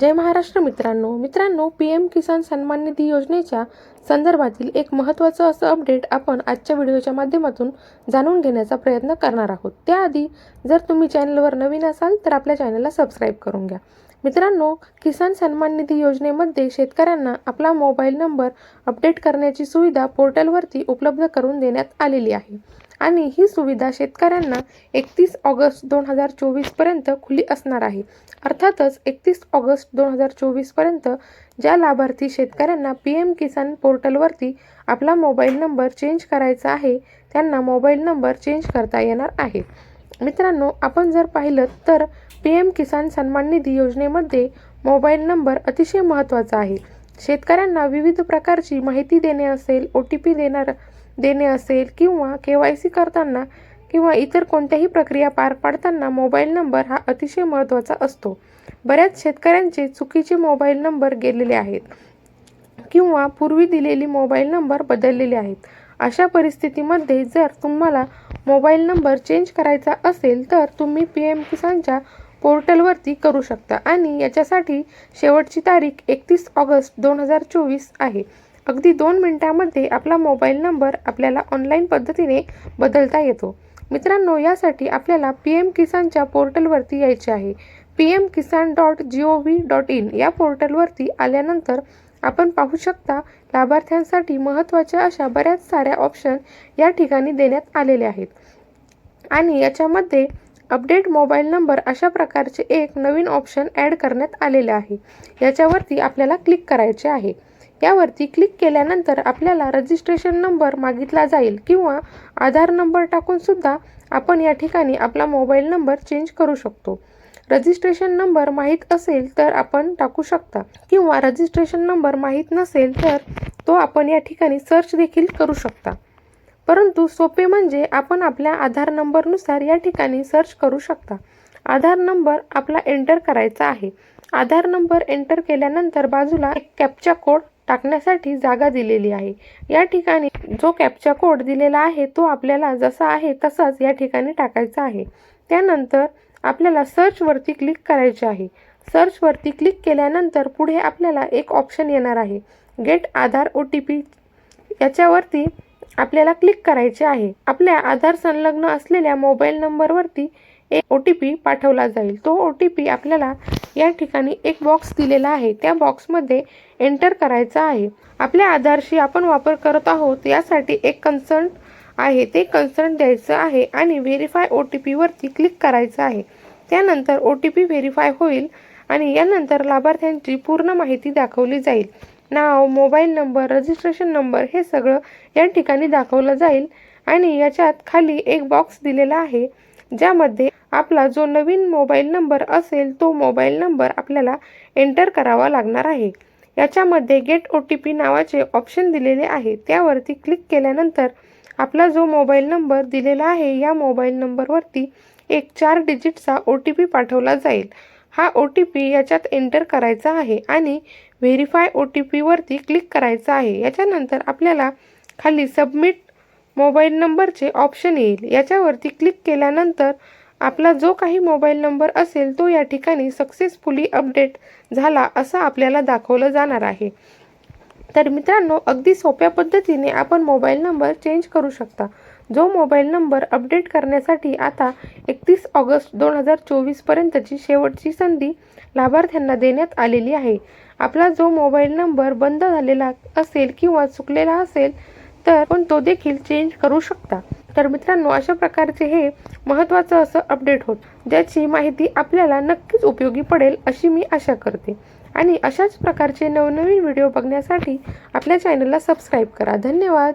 जय महाराष्ट्र मित्रांनो. मित्रांनो P M किसान सन्मान निधी योजनेच्या संदर्भातील एक महत्त्वाचं असं अपडेट आपण आजच्या व्हिडिओच्या माध्यमातून जाणून घेण्याचा प्रयत्न करणार आहोत. त्याआधी जर तुम्ही चॅनलवर नवीन असाल तर आपल्या चॅनलला सबस्क्राईब करून घ्या. मित्रांनो किसान सन्मान निधी योजनेमध्ये शेतकऱ्यांना आपला मोबाईल नंबर अपडेट करण्याची सुविधा पोर्टलवरती उपलब्ध करून देण्यात आलेली आहे. आणि ही सुविधा शेतकऱ्यांना एकतीस ऑगस्ट दोन हजार चोवीसपर्यंत खुली असणार आहे. अर्थातच एकतीस ऑगस्ट दोन हजार चोवीसपर्यंत ज्या लाभार्थी शेतकऱ्यांना पी एम किसान पोर्टलवरती आपला मोबाईल नंबर चेंज करायचा आहे त्यांना मोबाईल नंबर चेंज करता येणार आहे. मित्रांनो आपण जर पाहिलं तर पी एम किसान सन्मान निधी योजनेमध्ये मोबाईल नंबर अतिशय महत्त्वाचा आहे. शेतकऱ्यांना विविध प्रकारची माहिती देणे असेल ओ टी पी देणार देणे असेल किंवा के वाय सी करताना किंवा इतर कोणत्याही प्रक्रिया पार पाडताना मोबाईल नंबर हा अतिशय महत्त्वाचा असतो. बऱ्याच शेतकऱ्यांचे चुकीचे मोबाईल नंबर गेलेले आहेत किंवा पूर्वी दिलेली मोबाईल नंबर बदललेले आहेत. अशा परिस्थितीमध्ये जर तुम्हाला मोबाईल नंबर चेंज करायचा असेल तर तुम्ही पी एम किसानच्या पोर्टलवरती करू शकता आणि याच्यासाठी शेवटची तारीख एकतीस ऑगस्ट दोन हजार चोवीस आहे. अगदी दोन मिनटामध्ये आपला मोबाईल नंबर आपल्याला ऑनलाईन पद्धतीने बदलता येतो. मित्रांनो यासाठी आपल्याला पी एम किसानच्या पोर्टलवरती यायचे आहे. P M Kisan dot G O V dot in या पोर्टलवरती आल्यानंतर आपण पाहू शकता लाभार्थ्यांसाठी महत्त्वाच्या अशा बऱ्याच साऱ्या ऑप्शन या ठिकाणी देण्यात आलेले आहेत. आणि याच्यामध्ये अपडेट मोबाईल नंबर अशा प्रकारचे एक नवीन ऑप्शन ॲड करण्यात आलेले आहे. याच्यावरती आपल्याला क्लिक करायचे आहे. यावरती क्लिक केल्यानंतर आपल्याला रजिस्ट्रेशन नंबर मागितला जाईल किंवा आधार नंबर टाकून सुद्धा आपण या ठिकाणी आपला मोबाईल नंबर चेंज करू शकतो. रजिस्ट्रेशन नंबर माहीत असेल तर आपण टाकू शकता किंवा रजिस्ट्रेशन नंबर माहीत नसेल तर तो आपण या ठिकाणी सर्च देखील करू शकता. परंतु सोपे म्हणजे आपण आपल्या आधार नंबरनुसार या ठिकाणी सर्च करू शकता. आधार नंबर आपला एंटर करायचा आहे. आधार नंबर एंटर केल्यानंतर बाजूला एक कॅपचा कोड टाकण्यासाठी जागा दिलेली आहे. या ठिकाणी जो कॅपचा कोड दिलेला आहे तो आपल्याला जसा आहे तसाच या ठिकाणी टाकायचा आहे. त्यानंतर आपल्याला सर्चवरती क्लिक करायचे आहे. सर्चवरती क्लिक केल्यानंतर पुढे आपल्याला एक ऑप्शन येणार आहे. Get Aadhaar O T P याच्यावरती आपल्याला क्लिक करायचे आहे. आपल्या आधार संलग्न असलेल्या मोबाईल नंबरवरती एक ओ टी पी पाठवला जाईल. तो ओ टी पी आपल्याला या ठिकाणी एक बॉक्स दिलेला आहे. त्या बॉक्समध्ये एंटर करायचा आहे. आपल्या आधारशी आपण वापर करत आहोत यासाठी एक कन्सर्न आहे. ते कन्सर्न द्यायचं आहे आणि व्हेरीफाय ओ टी पीवरती क्लिक करायचं आहे. त्यानंतर ओ टी पी व्हेरीफाय होईल आणि यानंतर लाभार्थ्यांची पूर्ण माहिती दाखवली जाईल. नाव मोबाईल नंबर रजिस्ट्रेशन नंबर हे सगळं या ठिकाणी दाखवलं जाईल आणि याच्यात खाली एक बॉक्स दिलेला आहे. ज्यामध्ये आपला जो नवीन मोबाईल नंबर असेल तो मोबाईल नंबर आपल्याला एंटर करावा लागणार आहे. याच्यामध्ये गेट ओ टी पी नावाचे ऑप्शन दिलेले आहे. त्यावरती क्लिक केल्यानंतर आपला जो मोबाईल नंबर दिलेला आहे या मोबाईल नंबरवरती एक चार डिजिटचा ओ टी पी पाठवला जाईल. हा ओ टी पी याच्यात एंटर करायचा आहे आणि व्हेरीफाय ओ टी पीवरती क्लिक करायचा आहे. याच्यानंतर आपल्याला खाली सबमिट मोबाईल नंबरचे ऑप्शन येईल. याच्यावरती क्लिक केल्यानंतर आपला जो काही मोबाईल नंबर असेल तो या ठिकाणी सक्सेसफुली अपडेट झाला असं आपल्याला दाखवलं जाणार आहे. तर मित्रांनो अगदी सोप्या पद्धतीने आपण मोबाईल नंबर चेंज करू शकता. जो मोबाईल नंबर अपडेट करण्यासाठी आता एकतीस ऑगस्ट दोन हजार चोवीसपर्यंतची शेवटची संधी लाभार्थ्यांना देण्यात आलेली आहे. आपला जो मोबाईल नंबर बंद झालेला असेल किंवा चुकलेला असेल तर पण तो देखील चेंज करू शकता. तर मित्रांनो अशा प्रकारचे हे महत्त्वाचं असं अपडेट होत ज्याची माहिती आपल्याला नक्कीच उपयोगी पडेल अशी मी आशा करते. आणि अशाच प्रकारचे नवनवीन व्हिडिओ बघण्यासाठी आपल्या चॅनलला सबस्क्राईब करा. धन्यवाद!